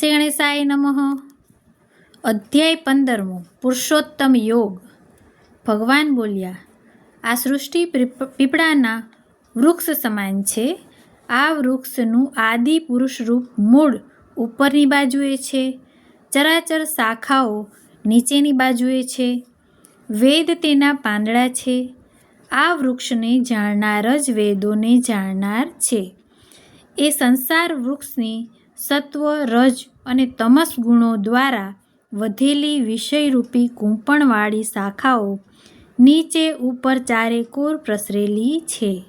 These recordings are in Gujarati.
શ્રી ગણેશાય નમઃ અધ્યાય પંદરમો પુરુષોત્તમ યોગ ભગવાન બોલ્યા આ સૃષ્ટિ પીપ- પીપળાના વૃક્ષ સમાન છે આ વૃક્ષનું આદિ પુરુષરૂપ મૂળ ઉપરની બાજુએ છે. ચરાચર શાખાઓ નીચેની બાજુએ છે. વેદ તેના પાંદડા છે. આ વૃક્ષને જાણનાર જ વેદોને જાણનાર છે. એ સંસાર વૃક્ષની સત્વ, રજ અને તમસ ગુણો દ્વારા વધેલી વિષયરૂપી કૂંપણવાળી શાખાઓ નીચે ઉપર ચારેકોર પ્રસરેલી છે.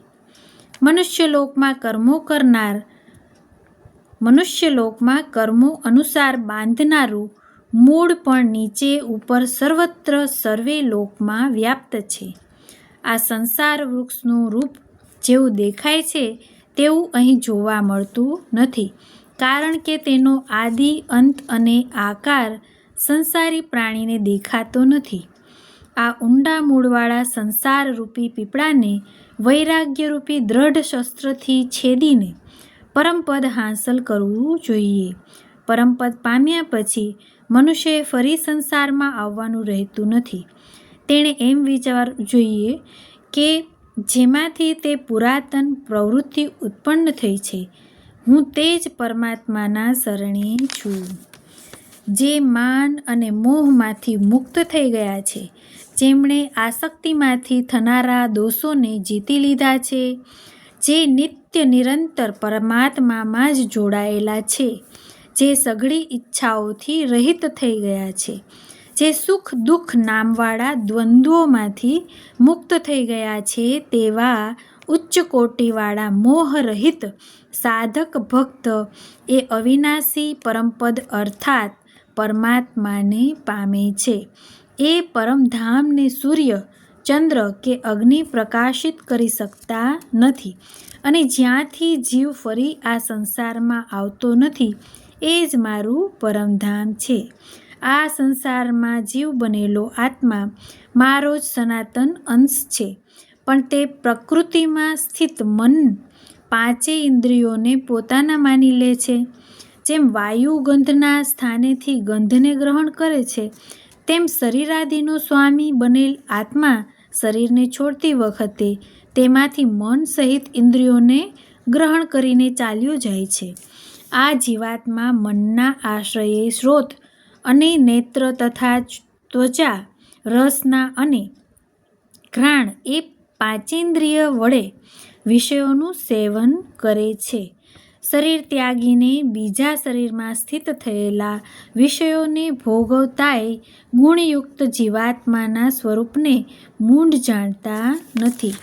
મનુષ્યલોકમાં કર્મો કરનાર મનુષ્યલોકમાં કર્મો અનુસાર બાંધનારું મૂળ પણ નીચે ઉપર સર્વત્ર સર્વે લોકમાં વ્યાપ્ત છે. આ સંસાર વૃક્ષનું રૂપ જેવું દેખાય છે, તેવું અહીં જોવા મળતું નથી. કારણ કે તેનો આદિ, અંત અને આકાર સંસારી પ્રાણીને દેખાતો નથી. આ ઊંડા મૂળવાળા સંસારરૂપી પીપળાને વૈરાગ્યરૂપી દ્રઢ શસ્ત્રથી છેદીને પરમપદ હાંસલ કરવું જોઈએ. પરમપદ પામ્યા પછી મનુષ્યએ ફરી સંસારમાં આવવાનું રહેતું નથી. તેણે એમ વિચારવું જોઈએ કે જેમાંથી તે પુરાતન પ્રવૃત્તિ ઉત્પન્ન થઈ છે હું તે જ પરમાત્માના શરણે છું. જે માન અને મોહમાંથી મુક્ત થઈ ગયા છે. જેમણે આસક્તિમાંથી થનારા દોષોને જીતી લીધા છે. જે નિત્ય નિરંતર પરમાત્મામાં જ જોડાયેલા છે. જે સઘળી ઈચ્છાઓથી રહિત થઈ ગયા છે. જે સુખ દુઃખ નામવાળા દ્વંદ્વોમાંથી મુક્ત થઈ ગયા છે તેવા ઉચ્ચ કોટીવાળા મોહરહિત સાધક ભક્ત એ અવિનાશી પરમપદ અર્થાત પરમાત્માને પામે છે. એ પરમધામને સૂર્ય, ચંદ્ર કે અગ્નિ પ્રકાશિત કરી શકતા નથી અને જ્યાંથી જીવ ફરી આ સંસારમાં આવતો નથી, એ જ મારું પરમધામ છે. આ સંસારમાં જીવ બનેલો આત્મા મારો જ સનાતન અંશ છે. પણ તે પ્રકૃતિમાં સ્થિત મન પાંચે ઇન્દ્રિયોને પોતાના માની લે છે. જેમ વાયુ ગંધના સ્થાનેથી ગંધને ગ્રહણ કરે છે, તેમ શરીરાદિનો સ્વામી બનેલ આત્મા શરીરને છોડતી વખતે તેમાંથી મન સહિત ઇન્દ્રિયોને ગ્રહણ કરીને ચાલ્યો જાય છે. આ જીવાત્મા મનના આશ્રયે સ્રોત અને નેત્ર તથા ત્વચા, રસના અને ઘ્રાણ એ પાંચેન્દ્રિય વડે વિષયોનું સેવન કરે છે. શરીર ત્યાગીને બીજા શરીરમાં સ્થિત થયેલા વિષયોને ભોગવતાય ગુણયુક્ત જીવાત્માના સ્વરૂપને મૂંઢ જાણતા નથી.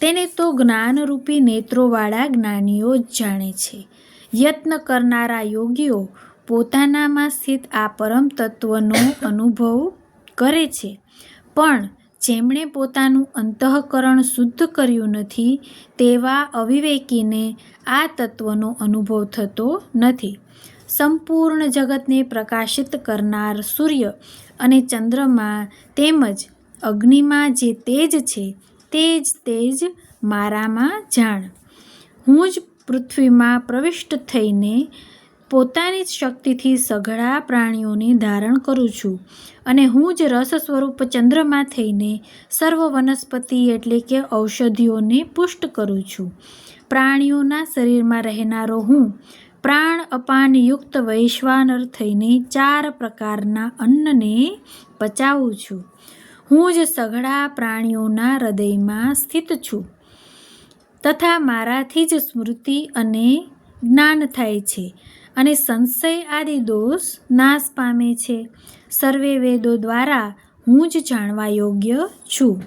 તેને તો જ્ઞાનરૂપી નેત્રોવાળા જ્ઞાનીઓ જ જાણે છે. યત્ન કરનારા યોગીઓ પોતાનામાં સ્થિત આ પરમ તત્વનો અનુભવ કરે છે. પણ જેમણે પોતાનું અંતઃકરણ શુદ્ધ કર્યું નથી, તેવા અવિવેકીને આ તત્વનો અનુભવ થતો નથી. સંપૂર્ણ જગતને પ્રકાશિત કરનાર સૂર્ય અને ચંદ્રમાં તેમજ અગ્નિમાં જે તેજ છે તે જ તેજ મારામાં જાણ. હું જ પૃથ્વીમાં પ્રવિષ્ટ થઈને પોતાની જ શક્તિથી સઘળા પ્રાણીઓને ધારણ કરું છું અને હું જ રસ સ્વરૂપ ચંદ્રમાં થઈને સર્વ વનસ્પતિ એટલે કે ઔષધિઓને પુષ્ટ કરું છું. પ્રાણીઓના શરીરમાં રહેનારો હું પ્રાણ અપાનયુક્ત વૈશ્વાનર થઈને ચાર પ્રકારના અન્નને પચાવું છું. હું જ સઘળા પ્રાણીઓના હૃદયમાં સ્થિત છું તથા મારાથી જ સ્મૃતિ અને જ્ઞાન થાય છે. અને સંશય આદિ દોષ નાશ પામે છે. સર્વે વેદો દ્વારા હું જ જાણવા યોગ્ય છું.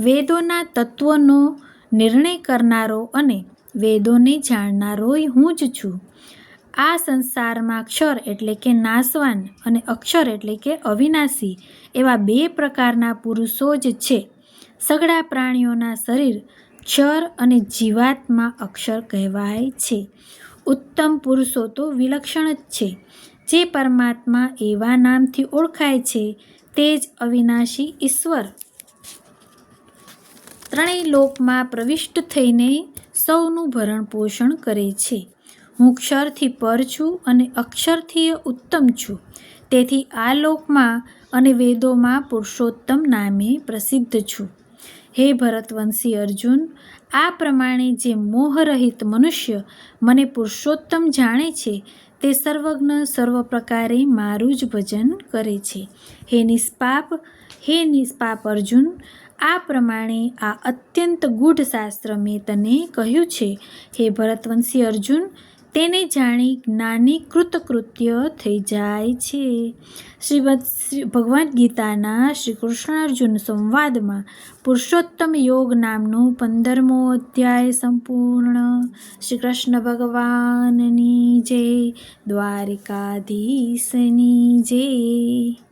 વેદોના તત્વોનો નિર્ણય કરનારો અને વેદોને જાણનારોય હું જ છું. આ સંસારમાં અક્ષર એટલે કે નાશવાન અને અક્ષર એટલે કે અવિનાશી એવા બે પ્રકારના પુરુષો જ છે. સઘળા પ્રાણીઓના શરીર ક્ષર અને જીવાત્મા અક્ષર કહેવાય છે. ઉત્તમ પુરુષો તો વિલક્ષણ જ છે. જે પરમાત્મા એવા નામથી ઓળખાય છે, તે જ અવિનાશી ઈશ્વર. ત્રણેય લોકમાં પ્રવિષ્ટ થઈને સૌનું ભરણ પોષણ કરે છે. હું ક્ષરથી પર છું અને અક્ષરથી ઉત્તમ છું. તેથી આ લોકમાં અને વેદોમાં પુરુષોત્તમ નામે પ્રસિદ્ધ છું. હે ભરતવંશી અર્જુન આ પ્રમાણે જે મોહરહિત મનુષ્ય મને પુરુષોત્તમ જાણે છે, તે સર્વજ્ઞ સર્વ પ્રકારે મારું જ ભજન કરે છે. હે નિષ્પાપ હે નિષ્પાપ અર્જુન, આ પ્રમાણે આ અત્યંત ગૂઢ શાસ્ત્ર મેં તને કહ્યું છે. હે ભરતવંશી અર્જુન તેને જાણી જ્ઞાની કૃતકૃત્ય થઈ જાય છે. શ્રીમદ શ્રી ભગવદ્ ગીતાના શ્રી કૃષ્ણ અર્જુન સંવાદમાં પુરુષોત્તમ યોગ નામનો પંદરમો અધ્યાય સંપૂર્ણ. શ્રી કૃષ્ણ ભગવાનની જય, દ્વારિકાધીશની જય.